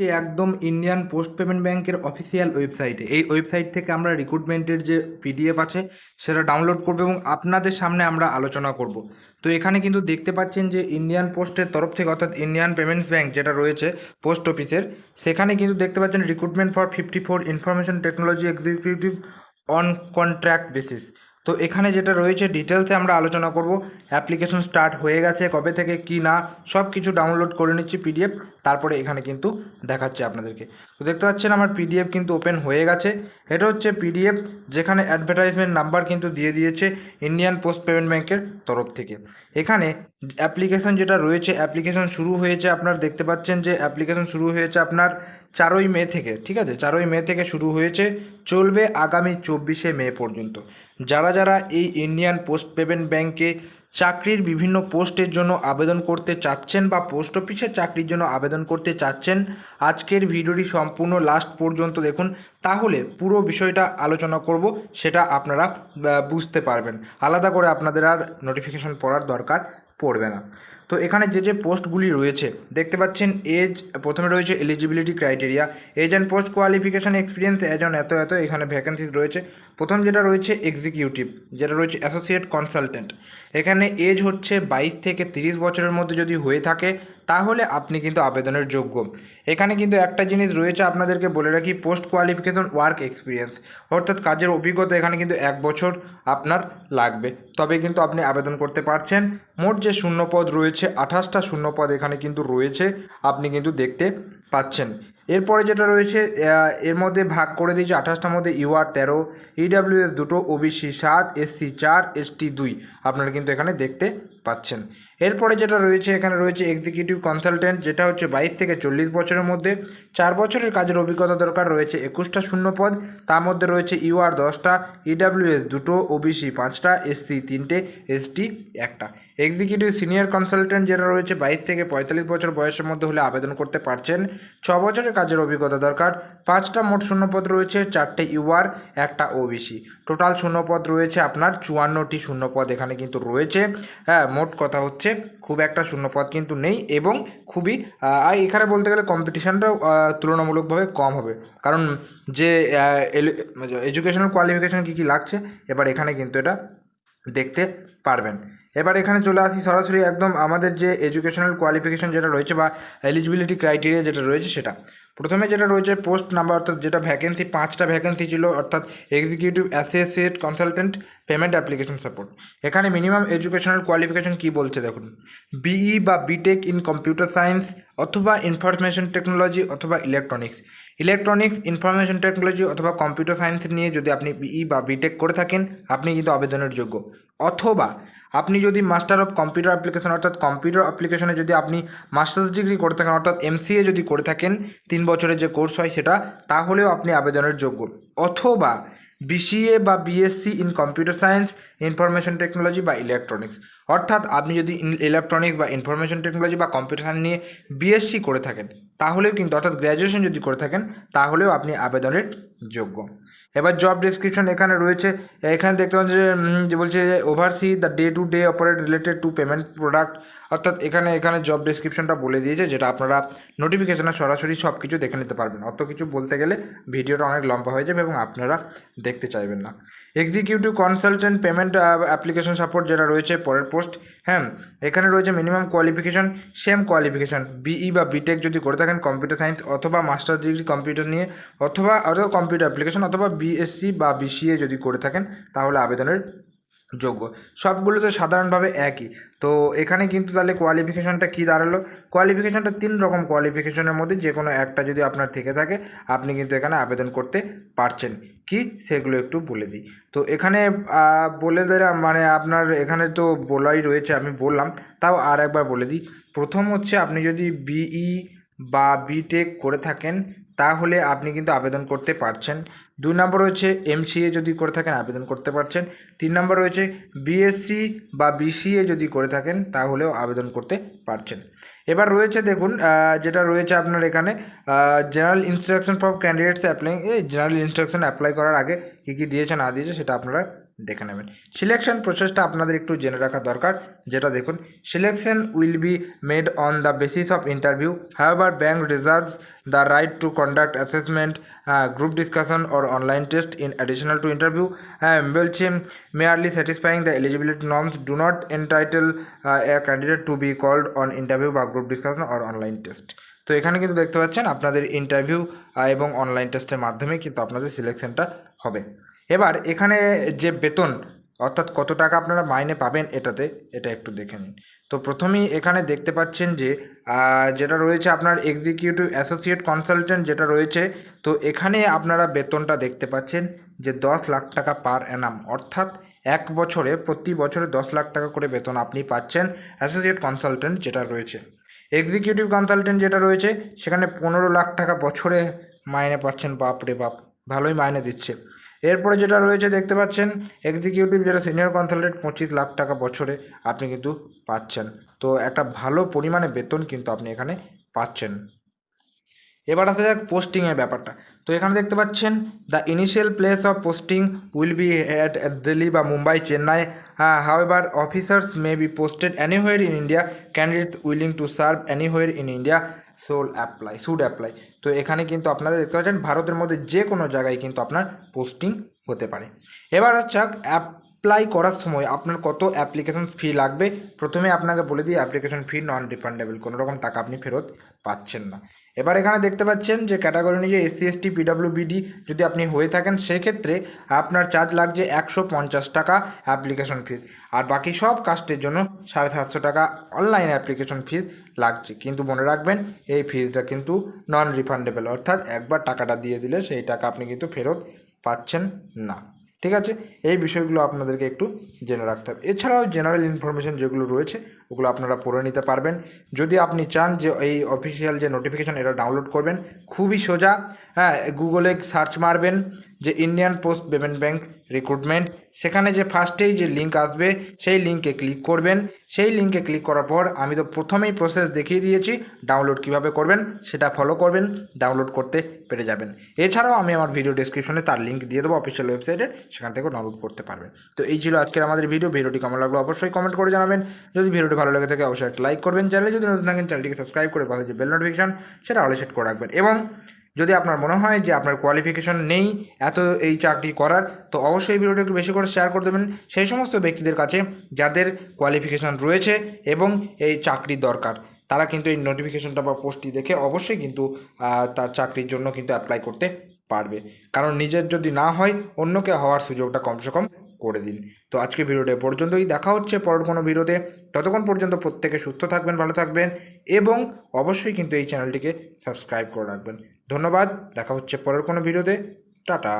একদম Indian post payment ব্যাংকের official ওয়েবসাইটে এই ওয়েবসাইট থেকে আমরা রিক্রুটমেন্টের যে পিডিএফ আছে, সেটা ডাউনলোড করব এবং আপনাদের সামনে আমরা আলোচনা করব। তো এখানে কিন্তু দেখতে পাচ্ছেন যে ইন্ডিয়ান পোস্টের তরফ থেকে অর্থাৎ ইন্ডিয়ান পেমেন্টস ব্যাংক যেটা রয়েছে পোস্ট অফিসের সেখানে কিন্তু দেখতে পাচ্ছেন recruitment for fifty four information technology executive on contract basis তো এখানে যেটা রয়েছে ডিটেলসে আমরা আলোচনা করব। অ্যাপ্লিকেশন স্টার্ট হয়ে গেছে, কবে থেকে, কি না সব কিছু ডাউনলোড করে নিচ্ছি পিডিএফ তারপরে এখানে কিন্তু দেখাচ্ছে আপনাদেরকে। তো দেখতে পাচ্ছেন আমার পিডিএফ কিন্তু ওপেন হয়ে গেছে। এটা হচ্ছে পিডিএফ যেখানে অ্যাডভার্টাইজমেন্ট নাম্বার কিন্তু দিয়ে দিয়েছে ইন্ডিয়ান পোস্ট পেমেন্ট ব্যাংকের তরফ থেকে। এখানে অ্যাপ্লিকেশন যেটা রয়েছে অ্যাপ্লিকেশন শুরু হয়েছে আপনার, দেখতে পাচ্ছেন যে অ্যাপ্লিকেশন শুরু হয়েছে আপনার চারই মে থেকে, ঠিক আছে? চারই মে থেকে শুরু হয়েছে, চলবে আগামী চব্বিশে মে পর্যন্ত। যারা যারা এই ইন্ডিয়ান পোস্ট পেমেন্ট ব্যাংকে চাকরির বিভিন্ন পোস্টের জন্য আবেদন করতে চাচ্ছেন বা পোস্ট অফিসে চাকরির জন্য আবেদন করতে চাচ্ছেন, আজকের ভিডিওটি সম্পূর্ণ লাস্ট পর্যন্ত দেখুন। তাহলে পুরো বিষয়টা আলোচনা করব, সেটা আপনারা বুঝতে পারবেন। আলাদা করে আপনাদের আর নোটিফিকেশন পড়ার দরকার পড়বে না। তো এখানে যে যে পোস্টগুলি রয়েছে, দেখতে পাচ্ছেন এজ, প্রথমে রয়েছে eligibility criteria age and post qualification experience on এত এত, এখানে ভ্যাকেন্সিজ রয়েছে। প্রথম যেটা রয়েছে এক্সিকিউটিভ যেটা রয়েছে অ্যাসোসিয়েট কনসালটেন্ট এখানে এজ হচ্ছে বাইশ থেকে তিরিশ বছরের মধ্যে যদি হয়ে থাকে, তাহলে আপনি কিন্তু আবেদনের যোগ্য। এখানে কিন্তু একটা জিনিস রয়েছে আপনাদেরকে বলে রাখি পোস্ট কোয়ালিফিকেশন ওয়ার্ক এক্সপিরিয়েন্স অর্থাৎ কাজের অভিজ্ঞতা এখানে কিন্তু এক বছর আপনার লাগবে। তবে কিন্তু আপনি আবেদন করতে পারছেন। মোট যে শূন্যপদ রয়েছে আঠাশটা শূন্যপদ এখানে কিন্তু রয়েছে, আপনি কিন্তু দেখতে পাচ্ছেন। এরপরে যেটা রয়েছে এর মধ্যে ভাগ করে দিয়েছে আঠাশটার মধ্যে ইউআর তেরো ইডাব্লিউএস দুটো, ওবিসি সাত, এসসি চার, এসটি দুই, আপনারা কিন্তু এখানে দেখতে পাচ্ছেন। এরপরে যেটা রয়েছে, এখানে রয়েছে এক্সিকিউটিভ কনসালটেন্ট যেটা হচ্ছে বাইশ থেকে চল্লিশ বছরের মধ্যে। চার বছরের কাজের অভিজ্ঞতা দরকার, রয়েছে একুশটা শূন্যপদ, তার মধ্যে রয়েছে ইউআর দশটা ইডাব্লিউএস দুটো ওবিসি পাঁচটা এসসি তিনটে এসটি একটা। এক্সিকিউটিভ সিনিয়র কনসালটেন্ট যেটা রয়েছে, বাইশ থেকে পঁয়তাল্লিশ বছর বয়সের মধ্যে হলে আবেদন করতে পারছেন। ছ বছরের কাজের অভিজ্ঞতা দরকার, পাঁচটা মোট শূন্যপদ রয়েছে, চারটে ইউআর একটা ওবিসি টোটাল শূন্যপদ রয়েছে আপনার চুয়ান্নটি শূন্যপদ এখানে কিন্তু রয়েছে। হ্যাঁ মোট কথা হচ্ছে খুব একটা শূন্যপদ কিন্তু নেই এবং খুবই আর এখানে বলতে গেলে কম্পিটিশানটাও তুলনামূলকভাবে কম হবে। কারণ যে এডুকেশনাল কোয়ালিফিকেশান কী কী লাগছে, এবার এখানে কিন্তু এটা দেখতে পারবেন। এবার এখানে চলে আসি সরাসরি একদম আমাদের যে এডুকেশনাল কোয়ালিফিকেশন যেটা রয়েছে বা এলিজিবিলিটি ক্রাইটেরিয়া যেটা রয়েছে সেটা। প্রথমে যেটা রয়েছে পোস্ট নাম্বার অর্থাৎ যেটা ভ্যাকেন্সি পাঁচটা ভ্যাকেন্সি ছিল, অর্থাৎ executive associate consultant payment application support এখানে মিনিমাম এডুকেশনাল কোয়ালিফিকেশন কী বলছে দেখুন? বিই বা বিটেক ইন কম্পিউটার সায়েন্স অথবা ইনফরমেশন টেকনোলজি অথবা ইলেকট্রনিক্স ইলেকট্রনিক্স ইনফরমেশন টেকনোলজি অথবা কম্পিউটার সায়েন্স নিয়ে যদি আপনি বিই বা বিটেক করে থাকেন, আপনি কিন্তু আবেদনের যোগ্য। অথবা আপনি যদি মাস্টার অফ কম্পিউটার অ্যাপ্লিকেশন অর্থাৎ কম্পিউটার অ্যাপ্লিকেশনে যদি আপনি মাস্টার্স ডিগ্রি করে থাকেন, অর্থাৎ এমসিএ যদি করে থাকেন, তিন বছরের যে কোর্স হয় সেটা, তাহলেও আপনি আবেদনের যোগ্য। অথবা বিসিএ বা BSc in computer science information technology বা ইলেকট্রনিক্স অর্থাৎ আপনি যদি ইলেকট্রনিক্স বা ইনফরমেশন টেকনোলজি বা কম্পিউটার সায়েন্স নিয়ে বিএসসি করে থাকেন তাহলেও কিন্তু অর্থাৎ গ্র্যাজুয়েশন যদি করে থাকেন তাহলেও আপনি আবেদনের যোগ্য। এবার জব ডিসক্রিপশন এখানে রয়েছে। এখানে দেখতে পাচ্ছেন যে উম, যে বলছে oversee the day to day operate related to payment product অর্থাৎ এখানে এখানে জব ডিসক্রিপশনটা বলে দিয়েছে যেটা আপনারা নোটিফিকেশনে সরাসরি সব কিছু দেখে নিতে পারবেন। অত কিছু বলতে গেলে ভিডিওটা অনেক লম্বা হয়ে যাবে এবং আপনারা দেখতে চাইবেন না। Executive consultant payment application support যেটা রয়েছে পরের পোস্ট হ্যাঁ এখানে রয়েছে minimum qualification same qualification BE বা বিটেক যদি করে থাকেন কম্পিউটার সায়েন্স অথবা মাস্টার ডিগ্রি কম্পিউটার নিয়ে, অথবা অথবা কম্পিউটার অ্যাপ্লিকেশন অথবা বিএসসি বা বিসিএ যদি করে থাকেন, তাহলে আবেদনের যোগ্য। সবগুলো তো সাধারণভাবে একই। তো এখানে কিন্তু তাহলে কোয়ালিফিকেশনটা কী দাঁড়াল? কোয়ালিফিকেশনটা তিন রকম কোয়ালিফিকেশনের মধ্যে যে কোনো একটা যদি আপনার থেকে থাকে, আপনি কিন্তু এখানে আবেদন করতে পারছেন। কি সেগুলো একটু বলে দিই। তো এখানে বলে দিলাম মানে আপনার এখানে তো বলাই রয়েছে, আমি বললাম, তাও আর একবার বলে দিই। প্রথম হচ্ছে আপনি যদি বিই বা বিটেক করে থাকেন, তাহলে আপনি কিন্তু আবেদন করতে পারছেন। দুই নম্বর রয়েছে এমসিএ যদি করে থাকেন, আবেদন করতে পারছেন। তিন নম্বর রয়েছে বিএসসি বা বিসিএ যদি করে থাকেন, তাহলেও আবেদন করতে পারছেন। এবার রয়েছে দেখুন যেটা রয়েছে আপনার এখানে general instruction for candidates applying এই জেনারেল ইনস্ট্রাকশন অ্যাপ্লাই করার আগে কী কী দিয়েছে, না দিয়েছে, সেটা আপনারা দেখে নেবেন। সিলেকশন প্রসেসটা আপনাদের একটু জেনে রাখা দরকার। যেটা দেখুন selection will be made on the basis of interview however bank reserves the right to conduct assessment group discussion or online test in additional to interview বলছে satisfying the eligibility norms do not entitle uh, a candidate to be called on interview বা group discussion or online test তো এখানে কিন্তু দেখতে পাচ্ছেন আপনাদের interview এবং online টেস্টের মাধ্যমে কিন্তু আপনাদের সিলেকশনটা হবে। এবার এখানে যে বেতন, অর্থাৎ কত টাকা আপনারা মাইনে পাবেন এটাতে, এটা একটু দেখে নিন। তো প্রথমেই এখানে দেখতে পাচ্ছেন যে যেটা রয়েছে আপনার এক্সিকিউটিভ অ্যাসোসিয়েট কনসালটেন্ট যেটা রয়েছে, তো এখানে আপনারা বেতনটা দেখতে পাচ্ছেন যে দশ লাখ টাকা পার অ্যানাম অর্থাৎ এক বছরে, প্রতি বছরে দশ লাখ টাকা করে বেতন আপনি পাচ্ছেন অ্যাসোসিয়েট কনসালটেন্ট যেটা রয়েছে। এক্সিকিউটিভ কনসালটেন্ট যেটা রয়েছে, সেখানে পনেরো লাখ টাকা বছরে মাইনে পাচ্ছেন বাপ রে বাপ, ভালোই মাইনে দিচ্ছে। এরপরে যেটা রয়েছে, দেখতে পাচ্ছেন এক্সিকিউটিভ যেটা সিনিয়র কনসালটেন্ট পঁচিশ লাখ টাকা বছরে আপনি কিন্তু পাচ্ছেন। তো একটা ভালো পরিমাণে বেতন কিন্তু আপনি এখানে পাচ্ছেন। এবার আসা যাক পোস্টিংয়ের ব্যাপারটা। তো এখানে দেখতে পাচ্ছেন the initial place of posting will be at Delhi বা Mumbai Chennai however officers may be posted anywhere in India candidate willing to serve anywhere in India sole apply should apply তো এখানে কিন্তু আপনারা দেখতে পাচ্ছেন, ভারতের মধ্যে যে কোনো জায়গায় কিন্তু আপনার পোস্টিং হতে পারে। এবার হচ্ছে অ্যাপ্লাই করার সময় আপনার কত অ্যাপ্লিকেশন ফি লাগবে? প্রথমে আপনাকে বলে দিই অ্যাপ্লিকেশন ফি নন রিফান্ডেবল কোনো রকম টাকা আপনি ফেরত পাচ্ছেন না। এবার এখানে দেখতে পাচ্ছেন যে ক্যাটাগরি অনুযায়ী এসসি এসটি পিডাব্লিউবিডি যদি আপনি হয়ে থাকেন, সেক্ষেত্রে আপনার চার্জ লাগছে একশো পঞ্চাশ টাকা অ্যাপ্লিকেশন ফিস আর বাকি সব কাস্টের জন্য সাড়ে সাতশো টাকা অনলাইন অ্যাপ্লিকেশন ফিস লাগছে। কিন্তু মনে রাখবেন, এই ফিসটা কিন্তু নন রিফান্ডেবল অর্থাৎ একবার টাকাটা দিয়ে দিলে সেই টাকা আপনি কিন্তু ফেরত পাচ্ছেন না। ঠিক আছে? এই বিষয়গুলো আপনাদেরকে একটু জেনে রাখতে হবে। এছাড়াও জেনারেল ইনফরমেশন যেগুলো রয়েছে, ওগুলো আপনারা পড়ে নিতে পারবেন। যদি আপনি চান যে এই অফিসিয়াল যে নোটিফিকেশান এটা ডাউনলোড করবেন, খুবই সোজা। হ্যাঁ গুগলে সার্চ মারবেন। যে Indian post payment bank recruitment সেখানে যে ফার্স্টেই যে লিঙ্ক আসবে, সেই লিঙ্কে ক্লিক করবেন। সেই লিঙ্কে ক্লিক করার পর আমি তো প্রথমেই প্রসেস দেখিয়ে দিয়েছি ডাউনলোড কীভাবে করবেন সেটা ফলো করবেন ডাউনলোড করতে পেরে যাবেন। এছাড়াও আমি আমার ভিডিও ডিসক্রিপশনে তার লিঙ্ক দিয়ে দেবো অফিসিয়াল ওয়েবসাইটের সেখান থেকে ডাউনলোড করতে পারবেন। তো এই ছিল আজকের আমাদের ভিডিও ভিডিওটি কেমন লাগল অবশ্যই কমেন্ট করে জানাবেন। যদি ভিডিওটি ভালো লেগে থাকে, অবশ্যই একটা লাইক করবেন। চ্যানেলে যদি নতুন থাকেন, চ্যানেলটিকে সাবস্ক্রাইব করে পাশে যে বেল নোটিফিকেশন সেটা অলে সেট করে রাখবেন। এবং যদি আপনার মনে হয় যে আপনার কোয়ালিফিকেশন নেই এত এই চাকরি করার, তো অবশ্যই ভিডিওটা একটু বেশি করে শেয়ার করে দেবেন। সেই সমস্ত ব্যক্তিদের কাছে যাদের কোয়ালিফিকেশন রয়েছে এবং এই চাকরি দরকার, তারা কিন্তু এই নোটিফিকেশনটা বা পোস্টটি দেখে অবশ্যই কিন্তু তার চাকরির জন্য কিন্তু অ্যাপ্লাই করতে পারবে। কারণ নিজের যদি না হয়, অন্যকে হওয়ার সুযোগটা কমসে কম করে দিন। তো আজকে ভিডিওটা পর্যন্তই। দেখা হচ্ছে পরের কোনো ভিডিওতে। ততক্ষণ পর্যন্ত প্রত্যেকে সুস্থ থাকবেন, ভালো থাকবেন এবং অবশ্যই কিন্তু এই চ্যানেলটিকে সাবস্ক্রাইব করে রাখবেন। ধন্যবাদ দেখা হচ্ছে পরের কোনো ভিডিওতে টাটা।